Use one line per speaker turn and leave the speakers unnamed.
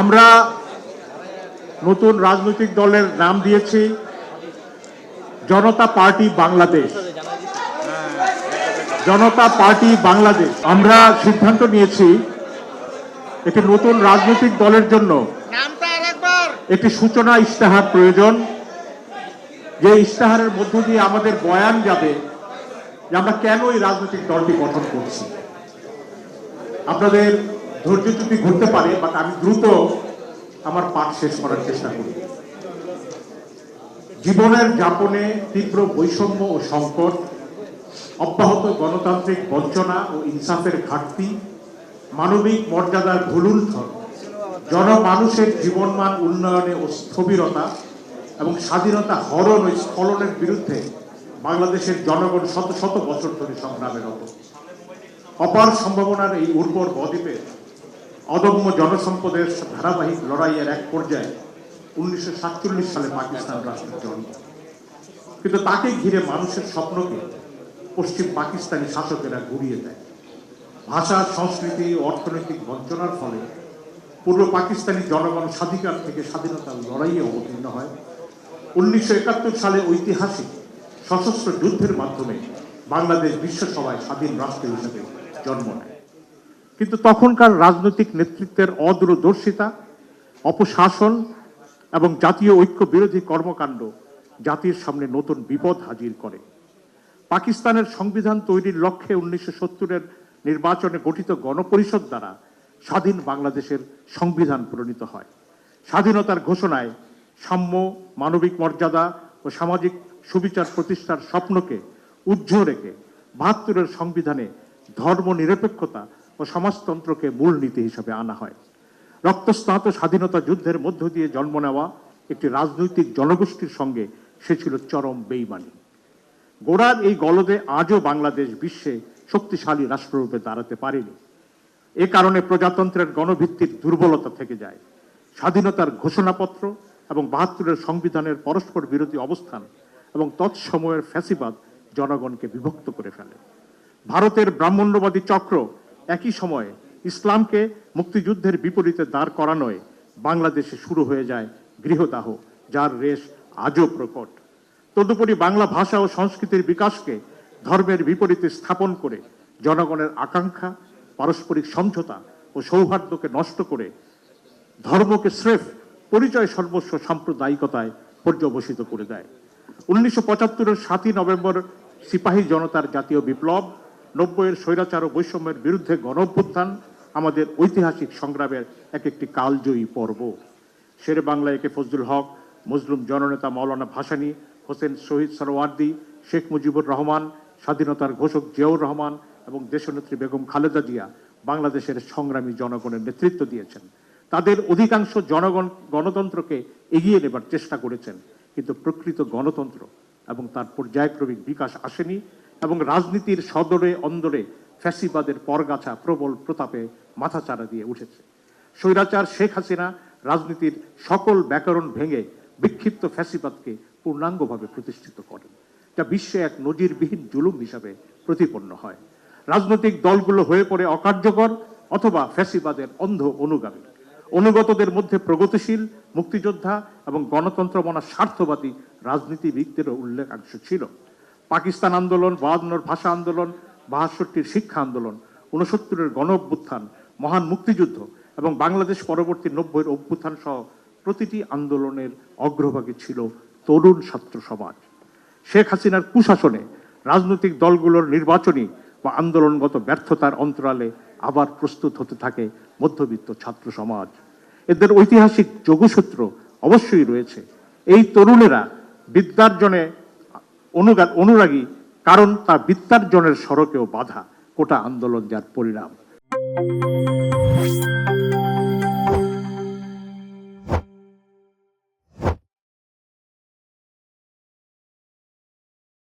আমরা নতুন রাজনৈতিক দলের নাম দিয়েছি জনতা পার্টি বাংলাদেশ। জনতা পার্টি বাংলাদেশ। আমরা সিদ্ধান্ত নিয়েছি একটি নতুন রাজনৈতিক দলের জন্য একটি সূচনা ইশতেহার প্রয়োজন। যে ইশতেহারের মধ্য দিয়ে আমাদের বয়ান যাবে যে আমরা কেন এই রাজনৈতিক দলটি গঠন করছি। আপনাদের ধৈর্য যদি ঘুরতে পারে বাট আমি দ্রুত আমার পাঠ শেষ করার চেষ্টা করি। জীবনের যাপনে তীব্র বৈষম্য ও সংকট, অব্যাহত গণতান্ত্রিক বঞ্চনা ও ইনসাফের ঘাটতি, মানবিক মর্যাদার ভুলুণ্ঠন জনমানুষের জীবনমান উন্নয়নে ও স্থবিরতা এবং স্বাধীনতা হরণ ও স্খলনের বিরুদ্ধে বাংলাদেশের জনগণ শত শত বছর ধরে সংগ্রামেরত অপার সম্ভাবনার এই উর্বর বদ্বীপে অদম্য জনসম্পদের ধারাবাহিক লড়াইয়ের এক পর্যায়ে উনিশশো সাতচল্লিশ সালে পাকিস্তান রাষ্ট্রের জন্ম। কিন্তু তাকে ঘিরে মানুষের স্বপ্নকে পশ্চিম পাকিস্তানি শাসকেরা ঘুরিয়ে দেয়। ভাষা, সংস্কৃতি, অর্থনৈতিক বঞ্চনার ফলে পূর্ব পাকিস্তানি জনগণ স্বাধিকার থেকে স্বাধীনতার লড়াইয়ে অবতীর্ণ হয়। উনিশশো একাত্তর সালে ঐতিহাসিক সশস্ত্র যুদ্ধের মাধ্যমে বাংলাদেশ বিশ্বসভায় স্বাধীন রাষ্ট্র হিসেবে জন্ম নেয়। কিন্তু তখনকার রাজনৈতিক নেতৃত্বের অদূরদর্শিতা, অপশাসন এবং জাতীয় ঐক্য বিরোধী কর্মকাণ্ড জাতির সামনে নতুন বিপদ হাজির করে। পাকিস্তানের সংবিধান তৈরির লক্ষ্যে উনিশশো সত্তরের নির্বাচনে গঠিত গণপরিষদ দ্বারা স্বাধীন বাংলাদেশের সংবিধান প্রণীত হয়। স্বাধীনতার ঘোষণায় সাম্য, মানবিক মর্যাদা ও সামাজিক সুবিচার প্রতিষ্ঠার স্বপ্নকে উজ্জ্ব রেখে বাহাত্তরের সংবিধানে ধর্ম নিরপেক্ষতা ও সমাজতন্ত্রকে মূলনীতি হিসেবে আনা হয়। রক্তস্নাত স্বাধীনতা যুদ্ধের মধ্য দিয়ে জন্ম নেওয়া একটি রাজনৈতিক জনগোষ্ঠীর সঙ্গে সে ছিল চরম বেইমানি। গোড়ার এই গলদে আজও বাংলাদেশ বিশ্বে শক্তিশালী রাষ্ট্ররূপে দাঁড়াতে পারেনি। এ কারণে প্রজাতন্ত্রের গণভিত্তির দুর্বলতা থেকে যায়। স্বাধীনতার ঘোষণাপত্র এবং বাহাত্তরের সংবিধানের পরস্পর বিরোধী অবস্থান এবং তৎসময়ের ফ্যাসিবাদ জনগণকে বিভক্ত করে ফেলে। ভারতের ব্রাহ্মণ্যবাদী চক্র একই সময়ে ইসলামকে মুক্তিযুদ্ধের বিপরীতে দাঁড় করানোয় বাংলাদেশে শুরু হয়ে যায় গৃহদাহ, যার রেশ আজও প্রকট। তদুপরি বাংলা ভাষা ও সংস্কৃতির বিকাশকে ধর্মের বিপরীতে স্থাপন করে জনগণের আকাঙ্ক্ষা, পারস্পরিক সমঝোতা ও সৌহার্দ্যকে নষ্ট করে ধর্মকে স্রেফ পরিচয় সর্বস্ব সাম্প্রদায়িকতায় পর্যবসিত করে দেয়। উনিশশো পঁচাত্তরের সাতই নভেম্বর সিপাহী জনতার জাতীয় বিপ্লব নব্বইয়ের স্বৈরাচার ও বৈষম্যের বিরুদ্ধে গণ অভ্যুত্থান আমাদের ঐতিহাসিক সংগ্রামের এক একটি কালজয়ী পর্ব। শেরে বাংলা একে ফজলুল হক, মজলুম জননেতা মাওলানা ভাসানী, হোসেন শহীদ সরওয়ার্দি, শেখ মুজিবুর রহমান, স্বাধীনতার ঘোষক জিয়াউর রহমান এবং দেশনেত্রী বেগম খালেদা জিয়া বাংলাদেশের সংগ্রামী জনগণের নেতৃত্ব দিয়েছেন। তাদের অধিকাংশ জনগণ গণতন্ত্রকে এগিয়ে নেবার চেষ্টা করেছেন, কিন্তু প্রকৃত গণতন্ত্র এবং তার পর্যায়ক্রমিক বিকাশ আসেনি। এবং রাজনীতির সদরে অন্দরে ফ্যাসিবাদের পরগাছা প্রবল প্রতাপে মাথাচাড়া দিয়ে উঠেছে। স্বৈরাচার শেখ হাসিনা রাজনীতির সকল ব্যাকরণ ভেঙে বিক্ষিপ্ত ফ্যাসিবাদকে পূর্ণাঙ্গভাবে প্রতিষ্ঠিত করেন, যা বিশ্বে এক নজিরবিহীন জুলুম হিসাবে প্রতিপন্ন হয়। রাজনৈতিক দলগুলো হয়ে পড়ে অকার্যকর অথবা ফ্যাসিবাদের অন্ধ অনুগামী। অনুগতদের মধ্যে প্রগতিশীল, মুক্তিযোদ্ধা এবং গণতন্ত্র মনা স্বার্থবাদী রাজনীতিবিদদেরও উল্লেখাংশ ছিল। পাকিস্তান আন্দোলন বায়ান্নর ভাষা আন্দোলন, বাহাত্তরটির শিক্ষা আন্দোলন, ঊনসত্তরের গণ অভ্যুত্থান মহান মুক্তিযুদ্ধ এবং বাংলাদেশ পরবর্তী নব্বইয়ের অভ্যুত্থান সহ প্রতিটি আন্দোলনের অগ্রভাগে ছিল তরুণ ছাত্র সমাজ। শেখ হাসিনার কুশাসনে রাজনৈতিক দলগুলোর নির্বাচনী বা আন্দোলনগত ব্যর্থতার অন্তরালে আবার প্রস্তুত হতে থাকে মধ্যবিত্ত ছাত্র সমাজ। এদের ঐতিহাসিক যোগসূত্র অবশ্যই রয়েছে। এই তরুণেরা বিদ্যার্জনে অনুগা অনুরাগী কারণ তা বিত্তার্জনের সড়কেও বাধা। কোটা আন্দোলন যার পরিণাম।